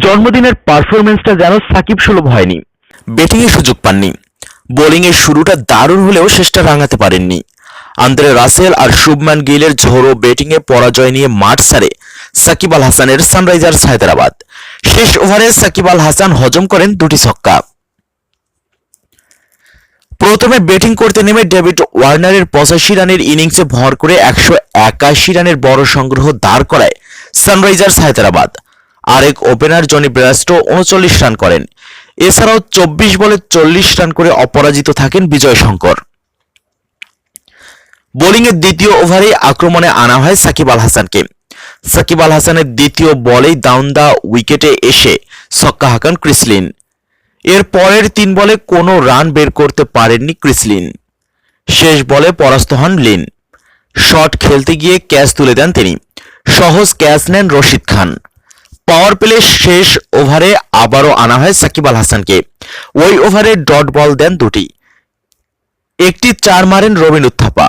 জন্মদিনের পারফরমেন্সটা যেন সাকিব সুলভ হয়নি। ব্যাটিংয়ে সুযোগ পাননি। বোলিংয়ের শুরুটা দারুণ হলেও শেষটা রাঙাতে পারেননি। আন্দ্রে রাসেল আর শুভমান গিলের ঝোড়ো ব্যাটিংয়ে পরাজয় নিয়ে মাঠ সারে সাকিব আল হাসানের সানরাইজার্স হায়দ্রাবাদ। শেষ ওভারে সাকিব আল হাসান হজম করেন দুটি ছক্কা। প্রথমে ব্যাটিং করতে নেমে ডেভিড ওয়ার্নারের পঁচাশি রানের ইনিংসে ভর করে একশো একাশি রানের বড় সংগ্রহ দাঁড় করায় সানরাইজার্স হায়দ্রাবাদ। আরেক ওপেনার জনি ব্রাস্টো উনচল্লিশ রান করেন। এছাড়াও চব্বিশ বলে চল্লিশ রান করে অপরাজিত থাকেন বিজয় শঙ্কর বোলিংয়ের দ্বিতীয় ওভারে আক্রমণে আনা হয় সাকিব আল হাসানকে। সাকিব আল হাসানের দ্বিতীয় বলেই ডাউন দা উইকেটে এসে ছক্কা হাঁকান ক্রিসলিন। এর পরের তিন বলে কোনো রান বের করতে পারেননি ক্রিসলিন। শেষ বলে পরাস্ত হন লিন। শট খেলতে গিয়ে ক্যাচ তুলে দেন তিনি। সহজ ক্যাচ নেন রশিদ খান। পাওয়ার প্লে শেষ ওভারে আবারও আনা হয় সাকিব আল হাসানকে। ওই ওভারে ডট বল দেন দুটি। একটি চার মারেন রবিন উত্থাপা।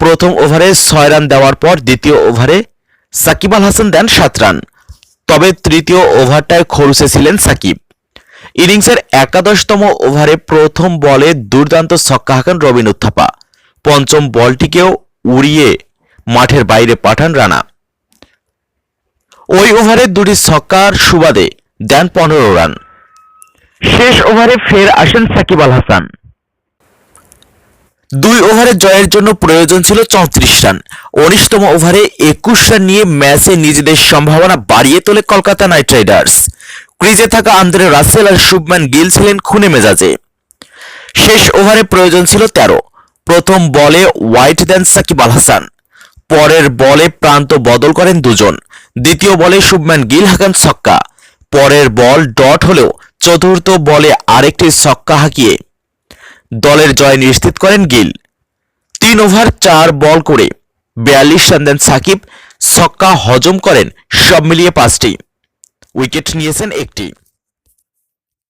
প্রথম ওভারে ছয় রান দেওয়ার পর দ্বিতীয় ওভারে সাকিব আল হাসান দেন সাত রান তবে তৃতীয় ওভারটায় খরুসে ছিলেন সাকিব। ইনিংসের একাদশতম ওভারে প্রথম বলে দুর্দান্ত ছক্কা হাঁকান রবিন উত্থাপা। পঞ্চম বলটিকেও উড়িয়ে মাঠের বাইরে পাঠান রানা। ওই ওভারে দুটি ছক্কার সুবাদে দেন পনেরো রান। শেষ ওভারে ফের আসেন সাকিব আল হাসান। দুই ওভারে জয়ের জন্য প্রয়োজন ছিল চৌত্রিশ রান। উনিশতম ওভারে একুশ রান নিয়ে ম্যাচে নিজেদের সম্ভাবনা বাড়িয়ে তোলে কলকাতা নাইট রাইডার্স। ক্রিজে থাকা আন্দ্রে রাসেল আর শুভম্যান গিল ছিলেন খুনে মেজাজে। শেষ ওভারে প্রয়োজন ছিল তেরো। প্রথম বলে হোয়াইট দেন সাকিব আল হাসান। পরের বলে প্রান্ত বদল করেন দুজন। দ্বিতীয় বলে শুভম্যান গিল হাঁকান ছক্কা। পরের বল ডট হলেও চতুর্থ বলে আরেকটি ছক্কা হাঁকিয়ে দলের জয় নিশ্চিত করেন গিল। তিন ওভার চার বল করে বিয়াল্লিশ রান দেন সাকিব। ছক্কা হজম করেন সব মিলিয়ে পাঁচটি। উইকেট নিয়েছেন একটি।